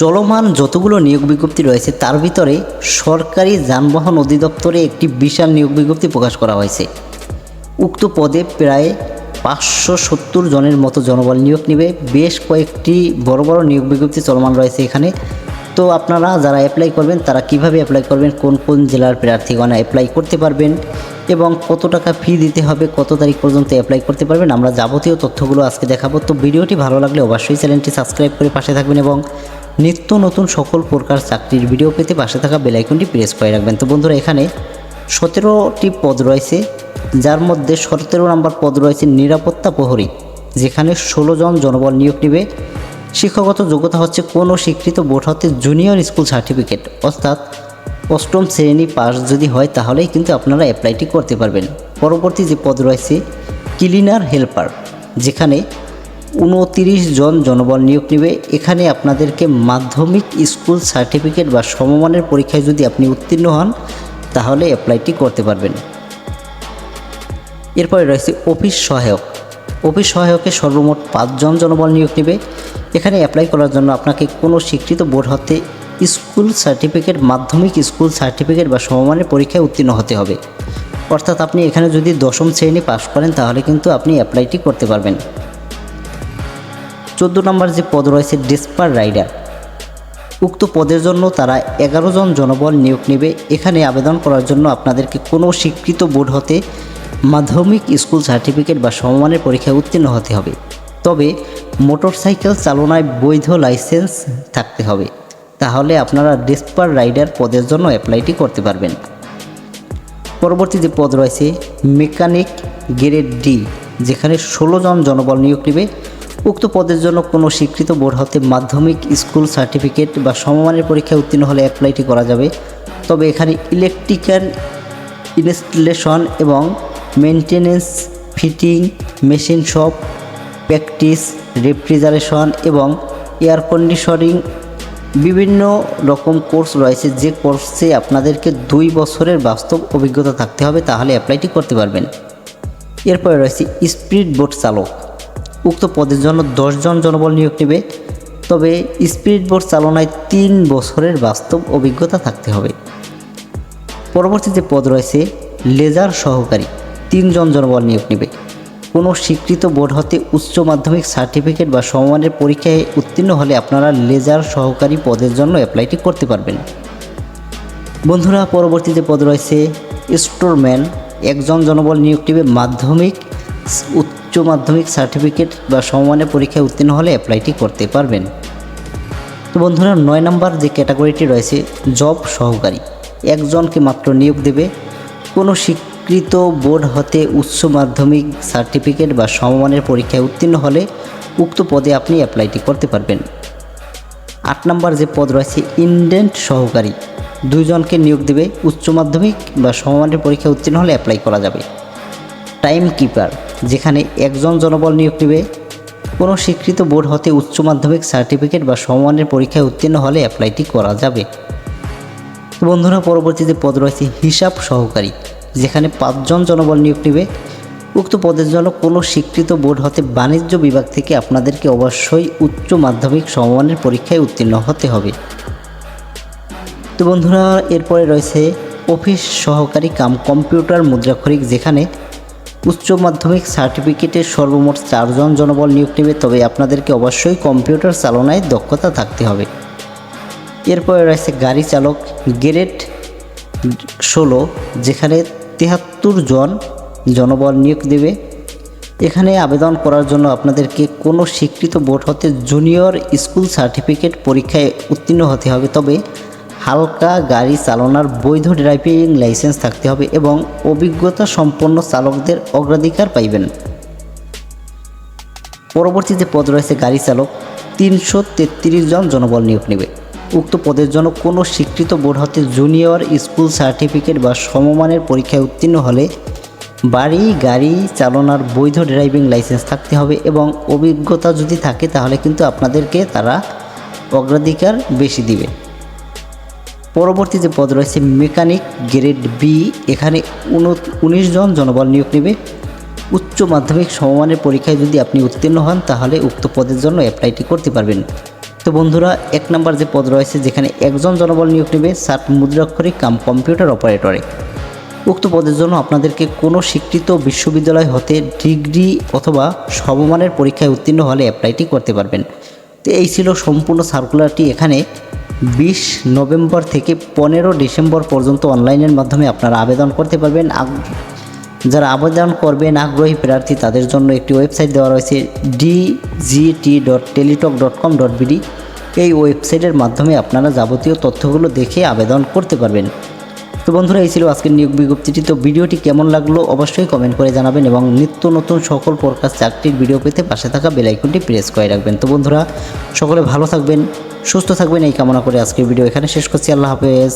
চলমান যতগুলো নিয়োগ বিজ্ঞপ্তি রয়েছে, তার ভিতরে সরকারি যানবাহন অধিদপ্তরে একটি বিশাল নিয়োগ বিজ্ঞপ্তি প্রকাশ করা হয়েছে। উক্ত পদে প্রায় পাঁচশো সত্তর জনের মতো জনবল নিয়োগ নেবে। বেশ কয়েকটি বড় বড় নিয়োগ বিজ্ঞপ্তি চলমান রয়েছে এখানে। তো আপনারা যারা অ্যাপ্লাই করবেন, তারা কীভাবে অ্যাপ্লাই করবেন, কোন কোন জেলার প্রার্থীগণ অ্যাপ্লাই করতে পারবেন এবং কত টাকা ফি দিতে হবে, কত তারিখ পর্যন্ত অ্যাপ্লাই করতে পারবেন, আমরা যাবতীয় তথ্যগুলো আজকে দেখাবো। তো ভিডিওটি ভালো লাগলে অবশ্যই চ্যানেলটি সাবস্ক্রাইব করে পাশে থাকবেন এবং নিত্য নতুন সকল প্রকার চাকরির ভিডিও পেতে পাশে থাকা বেলাইকনটি প্রেস করে রাখবেন। তো বন্ধুরা, এখানে সতেরোটি পদ রয়েছে, যার মধ্যে সতেরো নম্বর পদ রয়েছে নিরাপত্তা প্রহরী, যেখানে ষোলো জন জনবল নিয়োগ নেবে। শিক্ষাগত যোগ্যতা হচ্ছে কোনো স্বীকৃত বোর্ড হতে জুনিয়র স্কুল সার্টিফিকেট অর্থাৎ অষ্টম শ্রেণি পাস যদি হয় তাহলেই কিন্তু আপনারা অ্যাপ্লাইটি করতে পারবেন। পরবর্তী যে পদ রয়েছে ক্লিনার হেল্পার যেখানে উনতিরিশ জন জনবল নিয়োগ নেবে। এখানে আপনাদেরকে মাধ্যমিক স্কুল সার্টিফিকেট বা সমমানের পরীক্ষায় যদি আপনি উত্তীর্ণ হন, তাহলে অ্যাপ্লাইটি করতে পারবেন। এরপরে রয়েছে অফিস সহায়ক। অফিস সহায়কে সর্বমোট পাঁচজন জনবল নিয়োগ নেবে। এখানে অ্যাপ্লাই করার জন্য আপনাকে কোনো স্বীকৃত বোর্ড হতে স্কুল সার্টিফিকেট, মাধ্যমিক স্কুল সার্টিফিকেট বা সমমানের পরীক্ষায় উত্তীর্ণ হতে হবে। অর্থাৎ আপনি এখানে যদি দশম শ্রেণি পাশ করেন, তাহলে কিন্তু আপনি অ্যাপ্লাইটি করতে পারবেন। চোদ্দ নম্বর যে পদ রয়েছে ডেসপার রাইডার। উক্ত পদের জন্য তারা এগারো জন জনবল নিয়োগ নেবে। এখানে আবেদন করার জন্য আপনাদেরকে কোনো স্বীকৃত বোর্ড হতে মাধ্যমিক স্কুল সার্টিফিকেট বা সমমানের পরীক্ষায় উত্তীর্ণ হতে হবে। তবে মোটরসাইকেল চালনায় বৈধ লাইসেন্স থাকতে হবে। তাহলে আপনারা ডেসপার রাইডার পদের জন্য অ্যাপ্লাইটি করতে পারবেন। পরবর্তী যে পদ রয়েছে, মেকানিক গ্রেড ডি, যেখানে ষোলো জন জনবল নিয়োগ নেবে। উক্ত পদের জন্য কোনো স্বীকৃত বোর্ড হতে মাধ্যমিক স্কুল সার্টিফিকেট বা সমমানের পরীক্ষায় উত্তীর্ণ হলে অ্যাপ্লাইটি করা যাবে। তবে এখানে ইলেকট্রিক্যাল ইনস্টলেশন এবং maintenance fitting machine shop practice refrigeration এবং এয়ার কন্ডিশনিং বিভিন্ন রকম কোর্স রয়েছে। যে কোর্সে আপনাদেরকে দুই বছরের বাস্তব অভিজ্ঞতা থাকতে হবে, তাহলে অ্যাপ্লাইটি করতে পারবেন। এরপরে রয়েছে স্পিড বোট চালক। উক্ত পদের জন্য দশজন জনবল নিয়োগ নেবে। তবে স্পিড বোর্ড চালনায় তিন বছরের বাস্তব অভিজ্ঞতা থাকতে হবে। পরবর্তী যে পদ রয়েছে, লেজার সহকারী, তিনজন জনবল নিয়োগ নেবে। কোনো স্বীকৃত বোর্ড হতে উচ্চ মাধ্যমিক সার্টিফিকেট বা সমমানের পরীক্ষায় উত্তীর্ণ হলে আপনারা লেজার সহকারী পদের জন্য অ্যাপ্লাইটি করতে পারবেন। বন্ধুরা, পরবর্তী যে পদ রয়েছে, স্টোরম্যান, একজন জনবল নিয়োগ নেবে মাধ্যমিক উচ্চ মাধ্যমিক সার্টিফিকেট বা সমমানের পরীক্ষায় উত্তীর্ণ হলে অ্যাপ্লাইটি করতে পারবেন। তো বন্ধুরা, নয় নম্বর যে ক্যাটাগরিটি রয়েছে জব সহকারী। একজনকে মাত্র নিয়োগ দেবে। কোনো স্বীকৃত বোর্ড হতে উচ্চ মাধ্যমিক সার্টিফিকেট বা সমমানের পরীক্ষায় উত্তীর্ণ হলে উক্ত পদে আপনি অ্যাপ্লাইটি করতে পারবেন। আট নম্বর যে পদ রয়েছে, ইন্ডেন্ট সহকারী। দুইজনকে নিয়োগ দেবে। উচ্চ মাধ্যমিক বা সমমানের পরীক্ষায় উত্তীর্ণ হলে অ্যাপ্লাই করা যাবে। টাইম কিপার যেখানে একজন জনবল নিয়োগ নেবে। কোনো স্বীকৃত বোর্ড হতে উচ্চ মাধ্যমিক সার্টিফিকেট বা সমমানের পরীক্ষায় উত্তীর্ণ হলে অ্যাপ্লাইটি করা যাবে। বন্ধুরা, পরবর্তীতে পদ রয়েছে হিসাব সহকারী, যেখানে পাঁচজন জনবল নিয়োগ নেবে। উক্ত পদের জন্য কোনো স্বীকৃত বোর্ড হতে বাণিজ্য বিভাগ থেকে আপনাদেরকে অবশ্যই উচ্চ মাধ্যমিক সমমানের পরীক্ষায় উত্তীর্ণ হতে হবে। তো বন্ধুরা, এরপরে রয়েছে অফিস সহকারী কাম কম্পিউটার মুদ্রাক্ষরিক, যেখানে উচ্চ মাধ্যমিক সার্টিফিকেটের সর্বমোট চারজন জনবল নিয়োগ নেবে, তবে আপনাদেরকে অবশ্যই কম্পিউটার চালনায় দক্ষতা থাকতে হবে। এরপরে রয়েছে গাড়ি চালক গ্রেড ষোলো, যেখানে তেহাত্তর জন জনবল নিয়োগ দেবে। এখানে আবেদন করার জন্য আপনাদেরকে কোনো স্বীকৃত বোর্ড হতে জুনিয়র স্কুল সার্টিফিকেট পরীক্ষায় উত্তীর্ণ হতে হবে, তবে হালকা গাড়ি চালানোর বৈধ ড্রাইভিং লাইসেন্স থাকতে হবে এবং অভিজ্ঞতা সম্পন্ন চালকদের অগ্রাধিকার পাইবেন। পরবর্তী যে পদ রয়েছে গাড়ি চালক। তিনশো তেত্রিশ জন জনবল নিয়োগ নেবে। উক্ত পদের জন্য কোনো স্বীকৃত বোর্ড হতে জুনিয়র স্কুল সার্টিফিকেট বা সমমানের পরীক্ষায় উত্তীর্ণ হলে বাড়ি গাড়ি চালানোর বৈধ ড্রাইভিং লাইসেন্স থাকতে হবে এবং অভিজ্ঞতা যদি থাকে তাহলে কিন্তু আপনাদেরকে তারা অগ্রাধিকার বেশি দিবে। পরবর্তী যে পদ রয়েছে মেকানিক গ্রেড বি এখানে উনিশ জন জনবল নিয়োগ নেবে। উচ্চ মাধ্যমিক সমমানের পরীক্ষায় যদি আপনি উত্তীর্ণ হন, তাহলে উক্ত পদের জন্য অ্যাপ্লাইটি করতে পারবেন। তো বন্ধুরা, এক নম্বর যে পদ রয়েছে, যেখানে একজন জনবল নিয়োগ নেবে, সাত মুদ্রাক্ষরিক কাম কম্পিউটার অপারেটরে। উক্ত পদের জন্য আপনাদেরকে কোনো স্বীকৃত বিশ্ববিদ্যালয় হতে ডিগ্রি অথবা সমমানের পরীক্ষায় উত্তীর্ণ হলে অ্যাপ্লাইটি করতে পারবেন। তো এই ছিল সম্পূর্ণ সার্কুলারটি এখানে। বিশ নভেম্বর থেকে পনেরো ডিসেম্বর পর্যন্ত অনলাইনের মাধ্যমে আপনারা আবেদন করতে পারবেন। যারা আবেদন করবেন, আগ্রহী প্রার্থী, তাদের জন্য একটি ওয়েবসাইট দেওয়া রয়েছে DGT dot Teletalk dot com dot BD এই ওয়েবসাইটের মাধ্যমে আপনারা যাবতীয় তথ্যগুলো দেখে আবেদন করতে পারবেন। তো বন্ধুরা, এই ছিল আজকের নিয়োগ বিজ্ঞপ্তিটি। তো ভিডিওটি কেমন লাগল অবশ্যই কমেন্ট করে জানাবেন এবং নিত্য নতুন সকল প্রকার চাকরির ভিডিও পেতে পাশে থাকা বেল আইকনটি প্রেস করে রাখবেন। তো বন্ধুরা, সকলে ভালো থাকবেন। সুস্থ থাকবেন এই কামনা করে আজকের ভিডিও এখানে শেষ করছি। আল্লাহ হাফেজ।